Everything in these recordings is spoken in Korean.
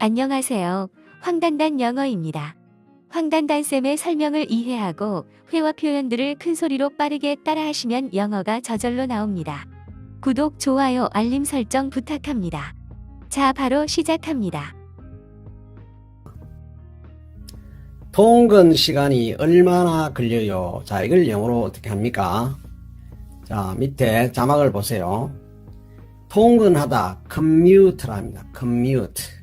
안녕하세요. 황단단 영어입니다. 황단단쌤의 설명을 이해하고 회화 표현들을 큰 소리로 빠르게 따라하시면 영어가 저절로 나옵니다. 구독, 좋아요, 알림 설정 부탁합니다. 자, 바로 시작합니다. 통근 시간이 얼마나 걸려요? 자, 이걸 영어로 어떻게 합니까? 자, 밑에 자막을 보세요. 통근하다, commute라 합니다. commute.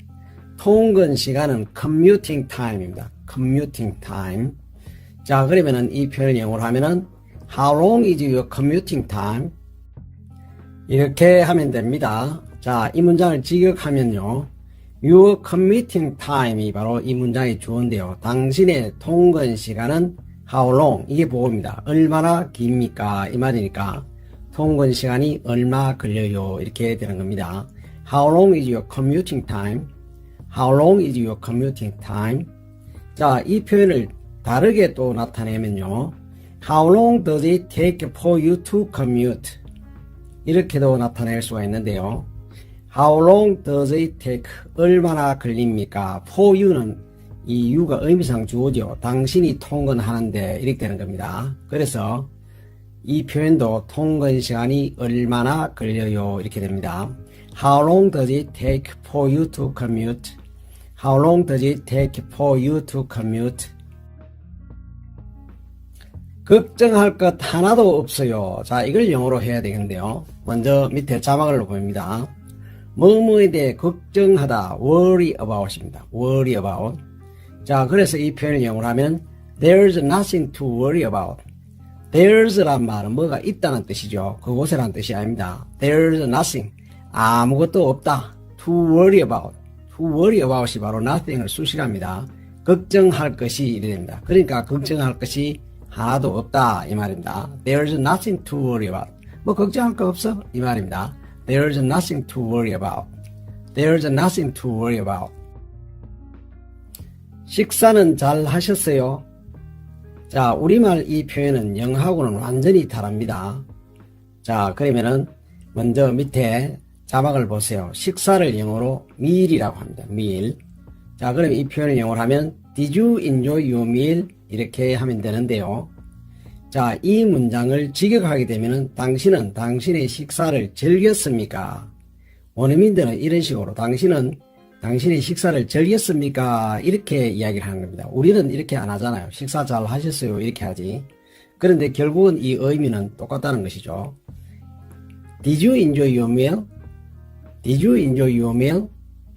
통근 시간은 commuting time입니다. commuting time. 자, 그러면은 이 표현을 영어로 하면은 how long is your commuting time? 이렇게 하면 됩니다. 자, 이 문장을 직역하면요. Your commuting time이 바로 이 문장의 주어인데요. 당신의 통근 시간은 how long? 이게 보고입니다. 얼마나 깁니까? 이 말이니까 통근 시간이 얼마 걸려요? 이렇게 되는 겁니다. How long is your commuting time? How long is your commuting time? 자, 이 표현을 다르게 또 나타내면요. How long does it take for you to commute? 이렇게도 나타낼 수가 있는데요. How long does it take? 얼마나 걸립니까? For you는 이 you가 의미상 주어죠. 당신이 통근하는데 이렇게 되는 겁니다. 그래서 이 표현도 통근 시간이 얼마나 걸려요? 이렇게 됩니다. How long does it take for you to commute? How long does it take for you to commute? 걱정할 것 하나도 없어요. 자, 이걸 영어로 해야 되겠는데요. 먼저 밑에 자막을 보입니다. 뭐뭐에 대해 걱정하다, worry about입니다. worry about. 자, 그래서 이 표현을 영어로 하면 there's nothing to worry about. there's란 말은 뭐가 있다는 뜻이죠. 그곳이라는 뜻이 아닙니다. there's nothing. 아무것도 없다. to worry about. To worry about이 바로 nothing을 수식합니다. 걱정할 것이 이래 됩니다. 그러니까 걱정할 것이 하나도 없다 이 말입니다. There's nothing to worry about. 뭐 걱정할 거 없어 이 말입니다. There's nothing to worry about. There's nothing to worry about. 식사는 잘 하셨어요? 자, 우리말 이 표현은 영어하고는 완전히 다릅니다. 자, 그러면은 먼저 밑에 자막을 보세요. 식사를 영어로 meal이라고 합니다. meal. 자, 그럼 이 표현을 영어로 하면 Did you enjoy your meal? 이렇게 하면 되는데요. 자, 이 문장을 직역하게 되면은 당신은 당신의 식사를 즐겼습니까? 원어민들은 이런 식으로 당신은 당신의 식사를 즐겼습니까? 이렇게 이야기를 하는 겁니다. 우리는 이렇게 안 하잖아요. 식사 잘 하셨어요? 이렇게 하지. 그런데 결국은 이 의미는 똑같다는 것이죠. Did you enjoy your meal? Did you enjoy your meal?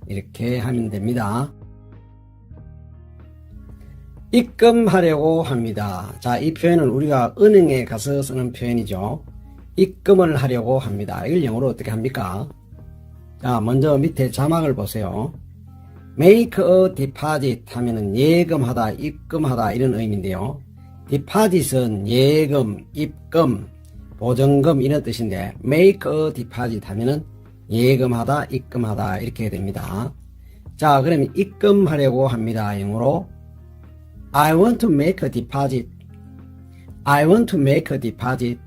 이렇게 하면 됩니다. 입금하려고 합니다. 자, 이 표현은 우리가 은행에 가서 쓰는 표현이죠. 입금을 하려고 합니다. 이걸 영어로 어떻게 합니까? 자, 먼저 밑에 자막을 보세요. make a deposit 하면은 예금하다, 입금하다 이런 의미인데요. deposit은 예금, 입금, 보증금 이런 뜻인데 make a deposit 하면은 예금하다, 입금하다 이렇게 됩니다. 자, 그러면 입금하려고 합니다. 영어로 I want to make a deposit. I want to make a deposit.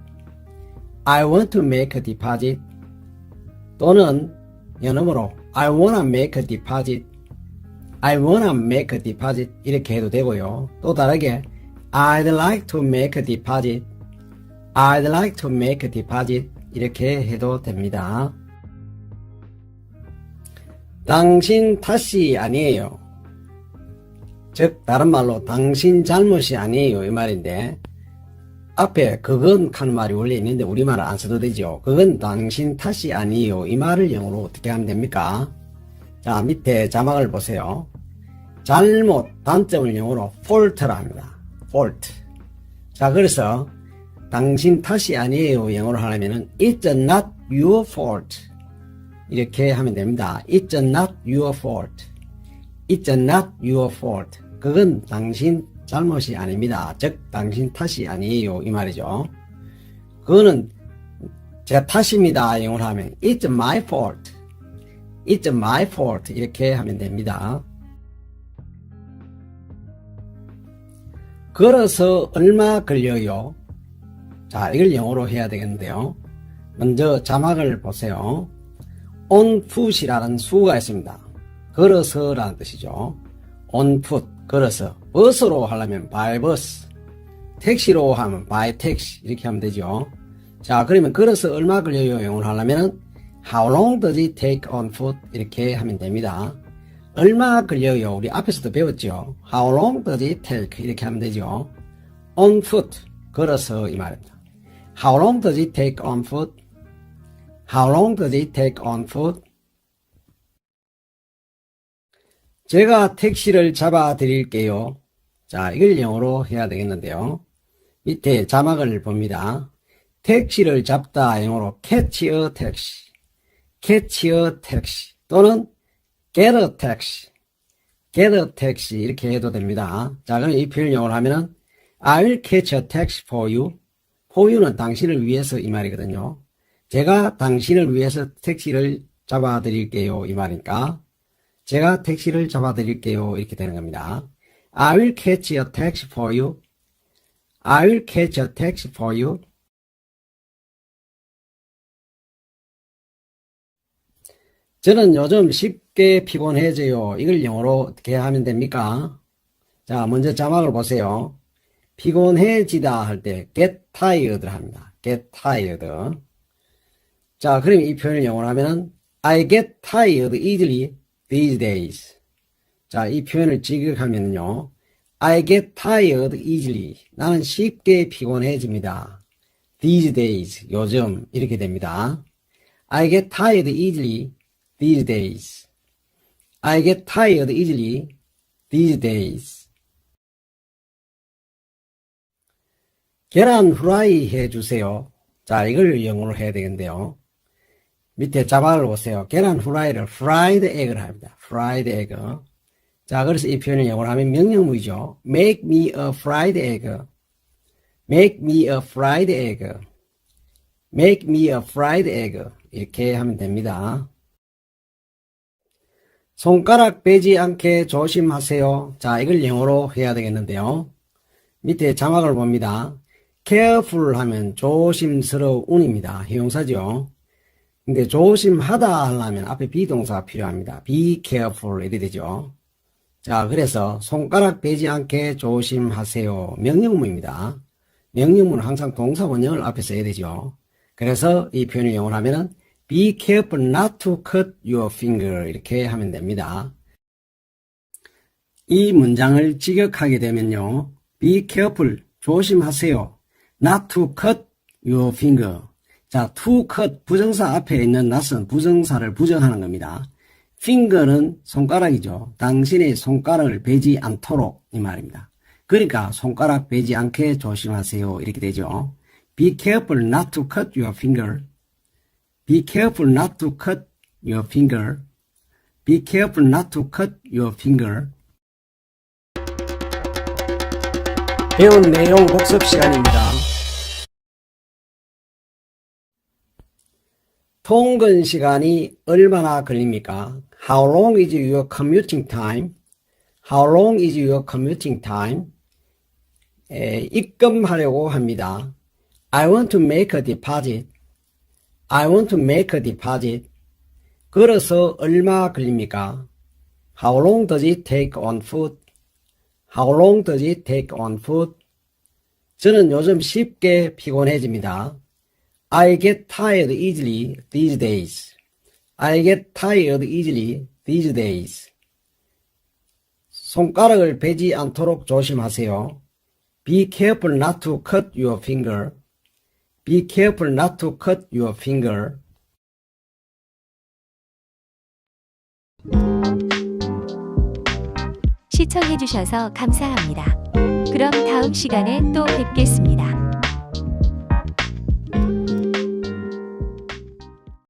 I want to make a deposit. 또는 연음으로 I wanna make a deposit. I wanna make a deposit. 이렇게 해도 되고요. 또 다르게 I'd like to make a deposit. I'd like to make a deposit. 이렇게 해도 됩니다. 당신 탓이 아니에요. 즉 다른 말로 당신 잘못이 아니에요. 이 말인데 앞에 그건 하는 말이 원래 있는데 우리말을 안 써도 되죠. 그건 당신 탓이 아니에요. 이 말을 영어로 어떻게 하면 됩니까? 자 밑에 자막을 보세요. 잘못 단점을 영어로 fault라 합니다. fault. 자 그래서 당신 탓이 아니에요. 영어로 하려면은 it's not your fault 이렇게 하면 됩니다 it's not your fault It's not your fault. 그건 당신 잘못이 아닙니다. 즉, 당신 탓이 아니에요. 이 말이죠. 그거는 제 탓입니다. 영어로 하면 It's my fault. It's my fault. 이렇게 하면 됩니다. 걸어서 얼마 걸려요? 자, 이걸 영어로 해야 되겠는데요. 먼저 자막을 보세요. Foot이라는 수가 있습니다. 걸어서라는 뜻이죠. foot, 걸어서. 버스로 하려면 by bus. 택시로 하면 by taxi. 이렇게 하면 되죠. 자, 그러면 걸어서 얼마 걸려요? 영어로 하려면은 how long does it take on foot? 이렇게 하면 됩니다. 얼마 걸려요? 우리 앞에서도 배웠죠. How long does it take? 이렇게 하면 되죠. On foot, 걸어서 이 말입니다. How long does it take on foot? How long does it take on foot? 제가 택시를 잡아 드릴게요. 자, 이걸 영어로 해야 되겠는데요. 밑에 자막을 봅니다. 택시를 잡다 영어로 catch a taxi, catch a taxi 또는 get a taxi, get a taxi 이렇게 해도 됩니다. 자, 그럼 이 표현 영어로 하면은 I'll catch a taxi for you. for you는 당신을 위해서 이 말이거든요. 제가 당신을 위해서 택시를 잡아 드릴게요 이 말이니까 제가 택시를 잡아 드릴게요 이렇게 되는 겁니다. I'll catch a taxi for you. I'll catch a taxi for you. 저는 요즘 쉽게 피곤해져요. 이걸 영어로 어떻게 하면 됩니까? 자, 먼저 자막을 보세요. 피곤해지다 할 때 get tired 합니다. get tired. 자, 그럼 이 표현을 영어로 하면은 I get tired easily these days. 자, 이 표현을 직역하면요. I get tired easily. 나는 쉽게 피곤해집니다. These days. 요즘 이렇게 됩니다. I get tired easily these days. I get tired easily these days. 계란 후라이 해주세요. 자, 이걸 영어로 해야 되겠는데요. 밑에 자막을 보세요. 계란 후라이를 fried egg를 합니다. fried egg. 자, 그래서 이 표현을 영어로 하면 명령문이죠. Make me a fried egg. Make me a fried egg. Make me a fried egg. 이렇게 하면 됩니다. 손가락 빼지 않게 조심하세요. 자, 이걸 영어로 해야 되겠는데요. 밑에 자막을 봅니다. careful 하면 조심스러운입니다. 형용사죠. 근데 조심하다 하려면 앞에 비동사가 필요합니다. be careful 이렇게 되죠. 자, 그래서 손가락 빼지 않게 조심하세요. 명령문입니다. 명령문은 항상 동사 원형을 앞에 써야 되죠. 그래서 이 표현을 영어로 하면은 be careful not to cut your finger 이렇게 하면 됩니다. 이 문장을 직역하게 되면요. be careful 조심하세요. not to cut your finger. 자, to cut 부정사 앞에 있는 not은 부정사를 부정하는 겁니다. finger는 손가락이죠. 당신의 손가락을 베지 않도록 이 말입니다. 그러니까 손가락 베지 않게 조심하세요. 이렇게 되죠. Be careful not to cut your finger. Be careful not to cut your finger. Be careful not to cut your finger. 배운 내용 복습 시간입니다. 통근 시간이 얼마나 걸립니까? How long is your commuting time? How long is your commuting time? 에, 입금하려고 합니다. I want to make a deposit. I want to make a deposit. 걸어서 얼마 걸립니까? How long does it take on foot? How long does it take on foot? 저는 요즘 쉽게 피곤해집니다. I get tired easily these days. I get tired easily these days. 손가락을 베지 않도록 조심하세요. Be careful not to cut your finger. Be careful not to cut your finger. 시청해주셔서 감사합니다. 그럼 다음 시간에 또 뵙겠습니다.